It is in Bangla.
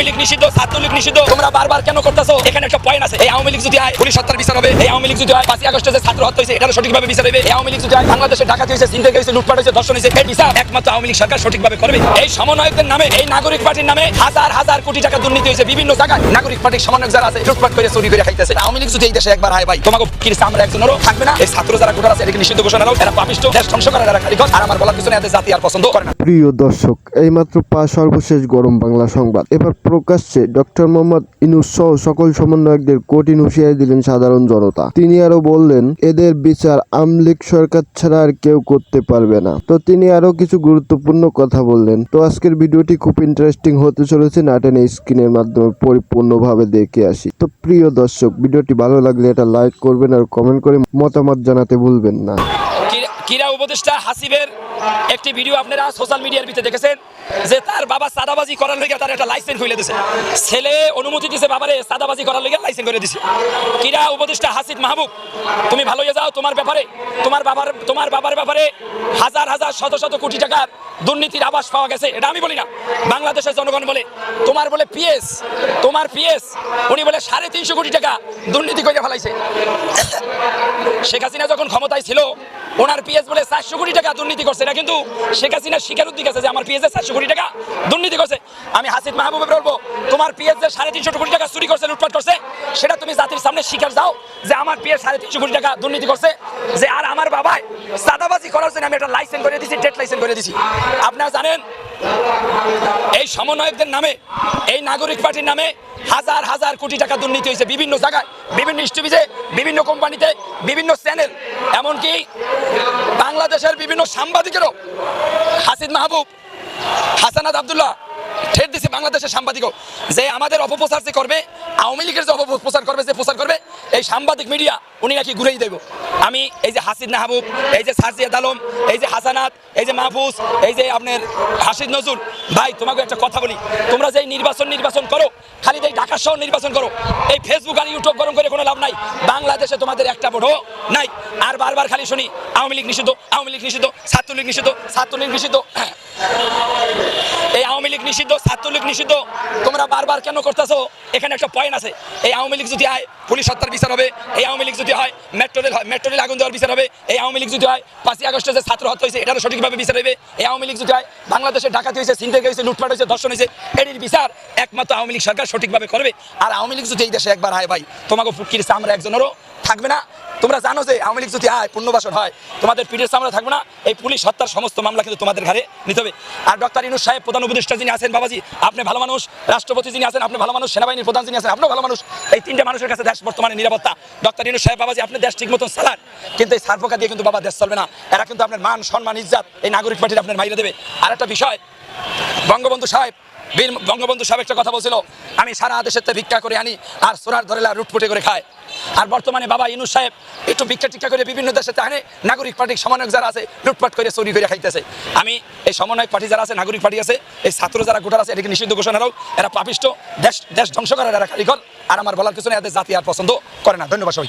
আওয়ামী লীগ নিষিদ্ধ, ছাত্রলীগ নিষিদ্ধ, তোমরা বারবার কেন করতেছো? এখানে একটা পয়েন্ট আছে। এই আওয়ামী লীগ যদি হয় পুলিশ হত্যার বিচার হবে। এই আওয়ামী লীগ যদি হয় পাঁচই আগস্টে যে ছাত্র হত্যা হয়েছে, এটারও সঠিকভাবে বিচার হবে। এই আওয়ামী লীগ যদি হয় বাংলাদেশে হয়েছে চিন্তা হয়েছে, লুটপাট হয়েছে হয়েছে এই বিচার একমাত্র আওয়ামী লীগ সরকার সঠিকভাবে করবে। এই সমন্বয়কদের নামে, এই নাগরিক পার্টির নামে হাজার হাজার কোটি টাকা দুর্নীতি হয়েছে বিভিন্ন জায়গায়। নাগরিক পার্টির সমন্বয়ক যারা আছে, লুটপাট করে, চুরি করে খাইতেছে। আওয়ামী লীগ যদি এই দেশে একবার হয় ভাই, তোমাকে কি আমরা একজনেরও থাকবে না। এই ছাত্র যারা আছে এটাকে নিষিদ্ধ ঘোষণা দাও। এরা পাপিষ্ট, দেশ ধ্বংস করার এরা কারিগর। আর আমার বলার জাতি আর পছন্দ করে না। প্রিয় দর্শক, এইমাত্র পা সর্বশেষ গরম বাংলা সংবাদ। এবার প্রকাশ্যে ডক্টর মোহাম্মদ ইনুস সহ সকল সমন্বয়কদের কঠিন হুঁশিয়ারি দিলেন সাধারণ জনতা। তিনি আরও বললেন, এদের বিচার আমলিক সরকার ছাড়া আর কেউ করতে পারবে না। তো তিনি আরও কিছু গুরুত্বপূর্ণ কথা বললেন। তো আজকের ভিডিওটি খুব ইন্টারেস্টিং হতে চলেছে। নাটেনে স্ক্রিনের মাধ্যমে পরিপূর্ণভাবে দেখে আসি। তো প্রিয় দর্শক, ভিডিওটি ভালো লাগলে এটা লাইক করবেন আর কমেন্ট করে মতামত জানাতে ভুলবেন না। ক্রীড়া- উপদেষ্টা হাসিবের একটি ভিডিও আপনারা সোশ্যাল মিডিয়ার ভিতরে দেখেছেন, যে তার বাবা সাদাবাজি করার লেগে তার একটা লাইসেন্স খুলে দিছে। ছেলে অনুমতি দিছে বাবারে সাদাবাজি করার লেগে লাইসেন্স করে দিছে। ক্রীড়া উপদেষ্টা হাসিব মাহবুব, তুমি ভালো হয়ে যাও তোমার ব্যাপারে। তোমার বাবার তোমার বাবার ব্যাপারে হাজার হাজার, শত শত কোটি টাকার দুর্নীতির আবাস পাওয়া গেছে। এটা আমি বলি না, বাংলাদেশের জনগণ বলে। তোমার বলে পিএস, তোমার পিএস, উনি বলে সাড়ে তিনশো কোটি টাকা দুর্নীতি করে ফেলাইছে। শেখ হাসিনা যখন ক্ষমতায় ছিল, ওনার পিএস বলে চারশো কোটি টাকা দুর্নীতি করছে। না কিন্তু শেখ হাসিনা স্বীকারোক্তি আছে যে আমার পিএস চারশো কোটি টাকা দুর্নীতি করছে। আমি হাসিদ মাহবুবের বলব, তোমার পিএস যে সাড়ে তিনশো কোটি টাকা চুরি করছে, লুটপাট করছে, সেটা তুমি জাতির সামনে স্বীকার দাও যে আমার পিএস সাড়ে তিনশো কোটি টাকা দুর্নীতি করছে, যে আর আমার বাবাই সাদাবাজি করার জন্য আমি একটা লাইসেন্স করে দিছি ডেট লাইসেন্স করে দিছি আপনারা জানেন, এই সমন্বয়কদের নামে, এই নাগরিক পার্টির নামে হাজার হাজার কোটি টাকা দুর্নীতি হয়েছে বিভিন্ন জায়গায়, বিভিন্ন স্টুপিজে বিভিন্ন কোম্পানিতে বিভিন্ন চ্যানেল এমনকি বাংলাদেশের বিভিন্ন সাংবাদিকেরও, হাসিদ মাহবুব হাসানাদ আবদুল্লাহ ঠেট দিছে বাংলাদেশের সাংবাদিকও। যে আমাদের অপপ্রচার যে করবে, আওয়ামী লীগের যে অপপ্রচার করবে, যে প্রচার করবে, এই সাংবাদিক মিডিয়া, উনি নাকি ঘুরেই দেব। আমি এই যে হাসিদ মাহবুব, এই যে সারজিয়াদ আলম, এই যে হাসানাত, এই যে মাহফুজ, এই যে আপনার হাসিদ নজরুল, ভাই তোমাকে একটা কথা বলি। তোমরা যে নির্বাচন নির্বাচন করো, খালি এই ঢাকা শহর নির্বাচন করো, এই ফেসবুক আর ইউটিউব গরম করে কোনো লাভ নাই। বাংলাদেশে তোমাদের একটা ভোটও নাই। আর বারবার খালি শুনি, আওয়ামী লীগ নিষিদ্ধ, আওয়ামী লীগ নিষিদ্ধ, ছাত্রলীগ নিষিদ্ধ ছাত্রলীগ নিষিদ্ধ। নিষিদ্ধ, ছাত্রলীগ নিষিদ্ধ, তোমরা বারবার কেন করতেছো? এখানে একটা পয়েন্ট আছে। এই আওয়ামী লীগ যদি হয়, পুলিশ হত্যার বিচার হবে। এই আওয়ামী লীগ যদি হয় মেট্রো রেল হয় মেট্রো রেল আগুন দেওয়ার বিচার হবে। এই আওয়ামী লীগ যদি হয়, পাঁচই আগস্টে যে ছাত্র হত্যা হয়েছে, এটারও সঠিকভাবে বিচার হবে। এই আওয়ামী লীগ যদি হয়, বাংলাদেশে ডাকাতি হয়েছে চিন্তাই হয়েছে, লুটপাট হয়েছে দর্শন হয়েছে, এটির বিচার একমাত্র আওয়ামী লীগ সরকার সঠিকভাবে করবে। আর আওয়ামী লীগ যদি এই দেশে একবার হয় ভাই, তোমাকে ফুটকির আমরা একজনেরও থাকবে না। তোমরা জানো যে আওয়ামী লীগ যদি হয় পুণ্যবাসন হয়, তোমাদের পিঠের সামনে থাকবে না। এই পুলিশ হত্যার সমস্ত মামলা কিন্তু তোমাদের ঘাড়ে নিতে হবে। আর ডক্টর ইনুস সাহেব, প্রধান উপদেষ্টা যিনি আছেন, বাবাজি, আপনি ভালো মানুষ। রাষ্ট্রপতি যিনি আছেন, আপনি ভালো মানুষ। সেনাবাহিনীর প্রধান যিনি আছেন, আপনিও ভালো মানুষ। এই তিনটে মানুষের কাছে দেশ বর্তমানে নিরাপত্তা। ডক্টর ইনুস সাহেব, বাবাজি, আপনি দেশ ঠিক মতন চালান। কিন্তু এই সারফোকা দিয়ে কিন্তু বাবা দেশ চলবে না। এরা কিন্তু আপনার মান, সম্মান, ইজ্জাত, এই নাগরিক পার্টির আপনার মাইরে দেবে। আর একটা বিষয়, বঙ্গবন্ধু সাহেব বীর বঙ্গবন্ধু সাহেব একটা কথা বলছিল, আমি সারা দেশের থেকে ভিক্ষা করে আনি আর সোনার ধরেলা রুটপুটে করে খায় আর বর্তমানে বাবা ইনুস সাহেব একটু ভিক্ষা টিক্ষা করে বিভিন্ন দেশে আনে, নাগরিক পার্টির সমন্বয়ক যারা আছে লুটপাট করে চুরি করে খাইতেছে। আমি এই সমন্বয়ক পার্টি যারা আছে, নাগরিক পার্টি আছে, এই ছাত্র যারা গোটার আছে এটাকে নিষিদ্ধ ঘোষণা দাও। এরা পাপিষ্ট, দেশ দেশ ধ্বংস করার এরা কারিগর। আর আমার বলার কিছু নেই, এদের জাতি আর পছন্দ করে না। ধন্যবাদ সবাই